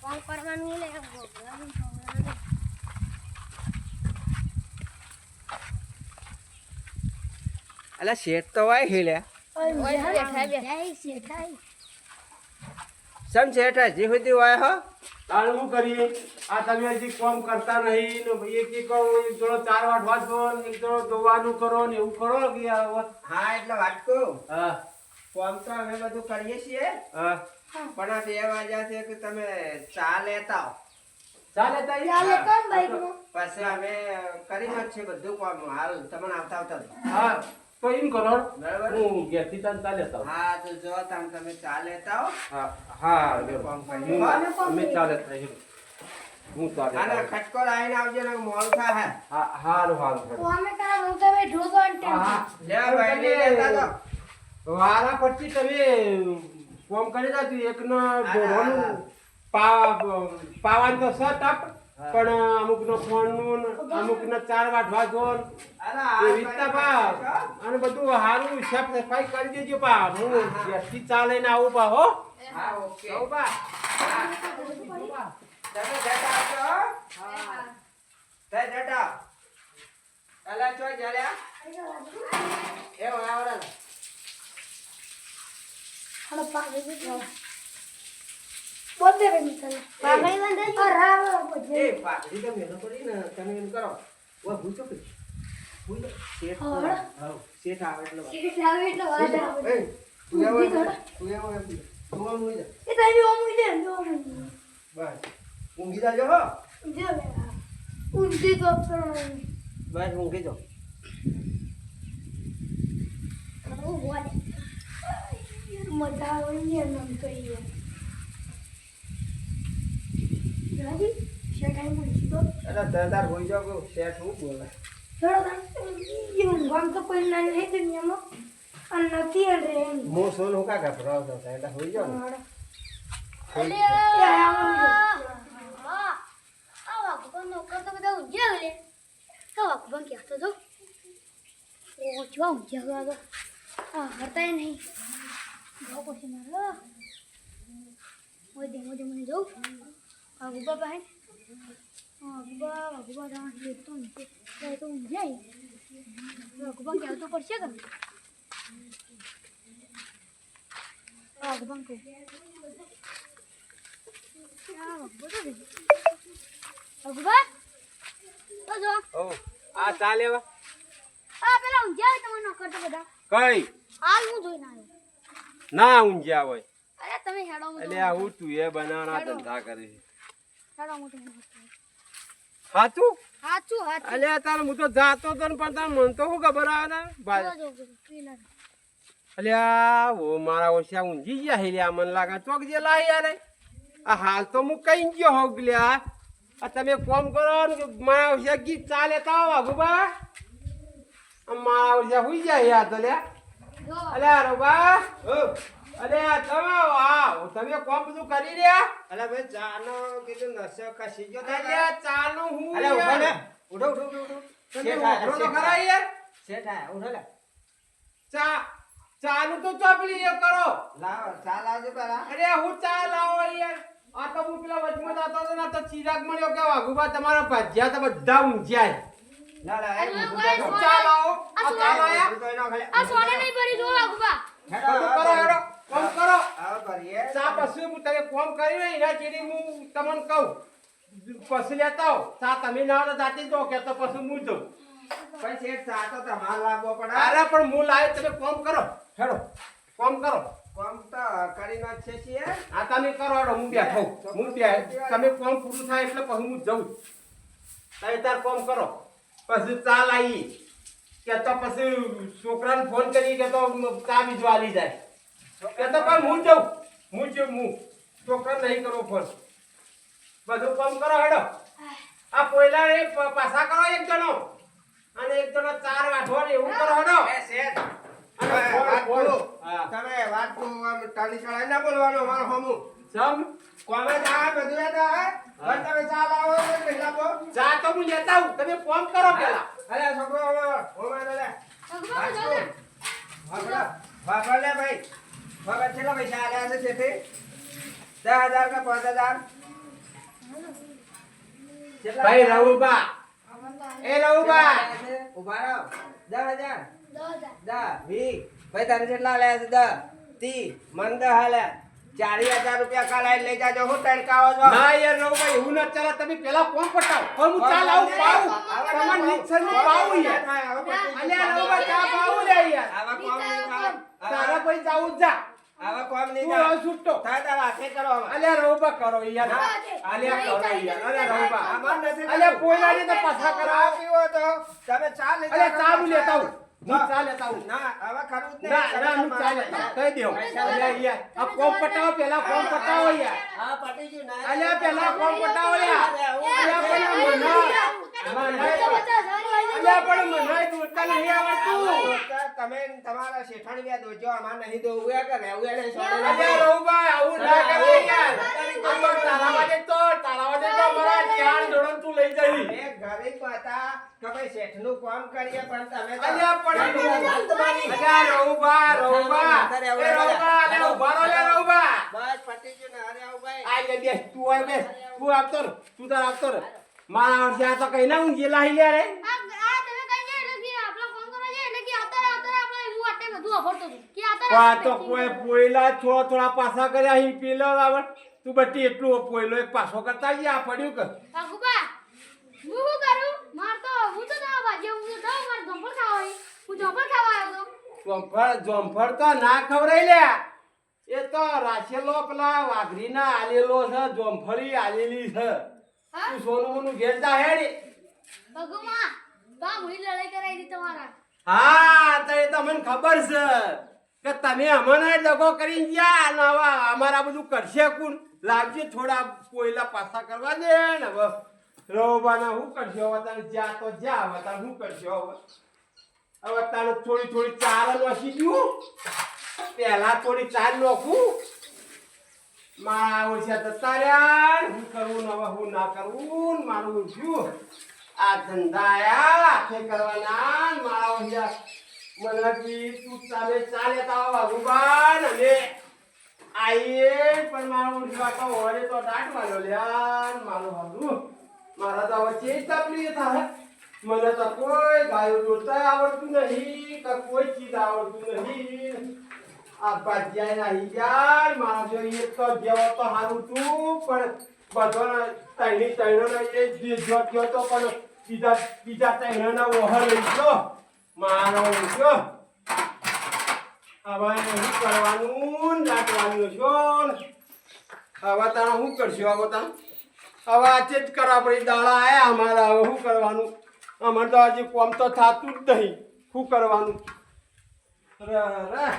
કોમ કરવાનું ભોગવવાનું અલા શેઠ તો વાય શેઠાઈ સમ શેઠ હજી સુધી વાય હો? શું કરીએ? આ તમે હજી કોમ કરતા નહીં ને એક એક એક જોડો ચાર વાટ દો ને એક જોડો દોવાનું કરો ને એવું કરો કે હા એટલે વાત કહું. હા. કોમ તો અમે બધું કરીએ છીએ. પણ આ બે વાગ્યા છે કે તમે ચા લેતા આવો. ચાલે તાઈ ચાલે કોણ બાઈકમાં? પછી અમે કરી જ બધું કામ. હાલ તમને આવતા આવતા હા તો એમ કરો. બરાબર. હું ઘેરથી તાન ચાલે જાઉં. હા તો જો તમે તમે ચા લેતા હા હા અમે જ. રહીએ. હું ચાલે અને ખટકો લાવીને આવજો ને મોડું થાય હા. હારું હારું હારું. તારા હું તમે ઢોસો અને હા, લે ભાઈ લેતા જાઓ. વારા પછી તમે ફોન કરી નાખ્યું એકનો નો દોરવાનું પા પાવાનું તો છે ટપ પણ અમુક નો ફોનનું. અમુક નો ચાર વાઢવા જોન એવી રીતના પા અને બધું હારું સાફ સફાઈ કરી દેજો પા હું. ઘેરથી ચા લઈને આવું પા હો. હા ઓકે. આવું પા તમે જતા આવજો હા. તે જતા એલા ચો જલ્યા. એ ને. હાલો પાઘડી બંધ. બોલતે રહી તને. પાઘડી બંધ. અરે, રાવ પછી. એ પાઘડી તો મેલો પડી ને તમે એમ કરો ઓ ભૂચો કે ભૂચો શેઠ હા, તો- શેઠ આવે એટલે. શેઠ આવે એટલે વાત આવે. એ, તું ઊંઘી એમ થોડા. તું એવો એમ તું આમ ઊંઘી જા. એ તો એવી ઓમ ઉડે ને, ઓમ. બસ ઊંઘી જાજો હો જો. ઊંધી તો પણ બસ ઊંઘી જાઓ કરવું પડે. મજા આવે ને એમ એમ કહીએ. રાજી, શેઠ આઈ બોલી તો. એટલે દરદાર હોઈ જાઓ કે શેઠ શું બોલે? ઊંઘવામાં તો કોઈ ના નહીં દુનિયામાં. અને નથી અને રહે નહીં. હું સોન હું. કા ગભરાવ છો એટલે હોઈ જાઓ ને હેડો. હોઈ- એ આમ પડશે કે ભગવાન કહું. ભગવાન તો જો. આ ચા લેવા? આ પેલા ઊંઝા તમે ન કરતો બધા. કઈ? હાલ હું જોઈને આવ્યો. ના ઊંઘ્યા હોય. અરે તમે હેડો હું એટલે આવું તું એ બનાવના ધંધા કરે છે. હેડો હું તમને સાચું હાચું? હાચું અલ્યા તાર હું તો જાતો તો પણ તાર મન તો શું ખબર આવે ને? ભાઈ. અલ્યા ઓ મારા ઓછા ઊંઘી ગયા હેલ્યા મને લાગે ચોક જે લાઈ યાર આ હાલ તો હું કઈ ગયો હોગ લ્યા આ. તમે કોમ કરો ને મારા ઓછા ગીત ચાલે તો આ મારા ઓછા હુઈ જાય યાર તો લ્યા જો અલ્યા રોબા. અલ્યા તમે વાહ તમે કોમ બધું કરી રહ્યા? અલે ભાઈ ચાનો કીધું નશો કસી ગયો તો અલ્યા ચાલો હું અલે ઉઠો ને ઉઠો ઉઠો ઉઠો ઉઠો. તો ખરા યાર. શેઠ ઉઠો લે. ચા ચાલુ તો ચોપલી એ કરો. લાવો ચા લાવજો પેલા. અરે હું ચા લાવો યાર. આ તો હું પેલા વચમાં જતો હતો ને તો ચિરાગ મળ્યો કે વાઘુબા તમારા ભજીયા તો બધા ઊંઝ્યા ના ના એ કોઈ ઊભું આ આ ચા લાયા તો એનો ખાલી- આ સોને નહીં ભરી જો આગુબા હેડો, કરો હેડો. કોમ કરો. આવો કરીએ. ચા પછી હું તમે કોમ કરી ને એના ચીડી હું તમને કહું. પછી લેતા ચા તમે ના તો જાતે દો કે તો પછી હું દઉં ભાઈ શેઠ ચા તો તમારે લાવવો પડે. અરે પણ હું લાવે તમે કોમ કરો. હેડો કોમ કરો. કોમ તો કરીને જ છીએ આ તમે કરો હેડો હું બેઠો. હું બે તમે કોમ પૂરું થાય એટલે પછી હું જઉં. તમે તાર કોમ કરો. પછી ચા લાવી કે તો પછી છોકરાને ફોન કરી કે તો ચા બીજો આલી જાય. કે તો પણ હું જઉં. હું જ હું. છોકરાને નહીં કરવો ફોન બધું કામ કરો હેડો. આ પોયલા એ પાછા કરો એક જણો. અને એક જણો ચાર વાઢો ને એવું કરો હેડો. તમે વાત ફોન. હા. તમે વાત કરો, આમ ટાળી ચડાઈ ના બોલવાનું અમારે હમું. સમ કોમે જા બધું આવે? પણ તમે ચા લાવો તો નહીં લાવો? ચા તો હું લેતા હું તમે ફોન કરો પહેલા અરે છોકરો હવે, ઓમે લે. જો વાપરો. વાપરો લે ભાઈ. વગર કેટલા પૈસા આલ્યા છે શેઠે? દસ હજાર કે પાંચ હજાર? કેટલા ભાઈ રાહુલબા એ રાહુલબા ઊભા રહો. દસ હજાર? દસ હજાર. દસ, વીસ. ભાઈ તારે કેટલા આલ્યા છે? દસ, ત્રીસ. મને દસ આલ્યા. ચાલીસ હજાર રૂપિયા કાલ લઈ જાજો હું તડકાવો છો. ના યાર રવુબા એવું ન ચાલે તમે પેલા કોણ પટાવ હું ચા તમારે નું યાર. લે યાર. આવા કોમ નહીં થાય. તારા પછી જાવું જા આવા કોમ નહીં તું થાય તારા હાથે કરો હવે. અલ્યા રવુબા કરો યાર. અલ્યા કરો યાર. અલ્યા રવુબા આમાં નથી અલ્યા કરવું. તો પાછા કરાવો. પીવો તો. તમે ચા લઈ અલ્યા જાઓ. ચા હું લેતા ચા લેતા જ હું ચા લેતા આવું. કહી દેવું અલ્યા યાર આ કોમ પટાવો પેલા કોમ પટાવો યાર હા પટી ગયું ના અલ્યા પેલા કોમ પટાવો યાર અલ્યા પેલા મના મનાય અલ્યા પણ મનાય દોડતા નહીં આવડતું તમે તમારા શેઠાણી વ્યા દોજો અમાર નહીં દો ઉયા કરે એને છોડે અલ્યા નહીં. રવુભાઈ આવું ના કરે યાર. આ તો તારા વાડે તો તારા વાડે તો મારા ચાર જોડન તું લઈ જઈ. એ ઘરે હતા કે ભાઈ શેઠનું કામ કરીએ પણ તમે તો- અલ્યા પણ તમારી. અલ્યા રવુભા રવુભા એ રવુભા અલ્યા ઊભા રહો લે રવુભા બસ પટી ગયું ને અરે આવું ભાઈ. આ લે બે તું આય બે તું આપતો તું તાર આપતો મારા વર્ષે આ તો કઈ ના હું ગેલા હી લે રે. આ તો કોઈ પોયલા છો થોડા પાછા કર્યા હી પેલો આવડ તું બટી એટલું પોયલો એક પાછો કરતા આ પડ્યું કે. જોંફળ જોંફળ તો ના ખવરાઈ લે. એ તો રાશેલો પેલા વાઘરીના આલેલો છે જોંફળી આલેલી છે. તું સોનું મોનું ઘેર જા હેડી. લડાઈ કરાવી હતી તમારા. હા તો એ તો મને ખબર છે કે તમે અમને દગો કરી ગયા અને હવે અમારા બધું કરશે કોણ? લાગશે થોડા કોયલા પાછા કરવા દે ને હવે. રવબાના શું કરશે હવે તારે જા તો જા, હવે તારે શું કરશે હવે? હવે તારે થોડી થોડી ચાર નોખી ગયું પહેલા થોડી ચાર નોખું. મારા ઓછા જતા રહ્યા હું કરવું ને હવે હું ના કરવું મારું શું આ ધંધા આખે કરવાના મારા ઓછા. મને કી તું ચાલે ચાલે તાવ ભગવાન અને આઈએ, પણ મારો ઓછા તો ઓરે તો દાટ માર્યો લ્યા ને મારો હરું મારા તો હવે ચેજ તકલીફ થાય મને તો કોઈ ગાયો જોતા આવડતું નહીં, કે કોઈ ચીજ આવડતું નહીં. આ બાજ્યા નહીં યાર મારા જો એ તો જેવો તો સારું તું, પણ બધો તૈણી તૈણો એ જે જો ગયો તો પણ બીજા બીજા તૈણોના ઓહર લઈ ગયો. મારો છો હવે શું કરવાનું નાખવાનું છો હવે તારે શું કરશું હવે તારે હવે આજે જ કરવા પડી દાડા આવ્યા અમારા હવે શું કરવાનું અમારે તો હજી કોમ તો થતું જ નહીં શું કરવાનું ર.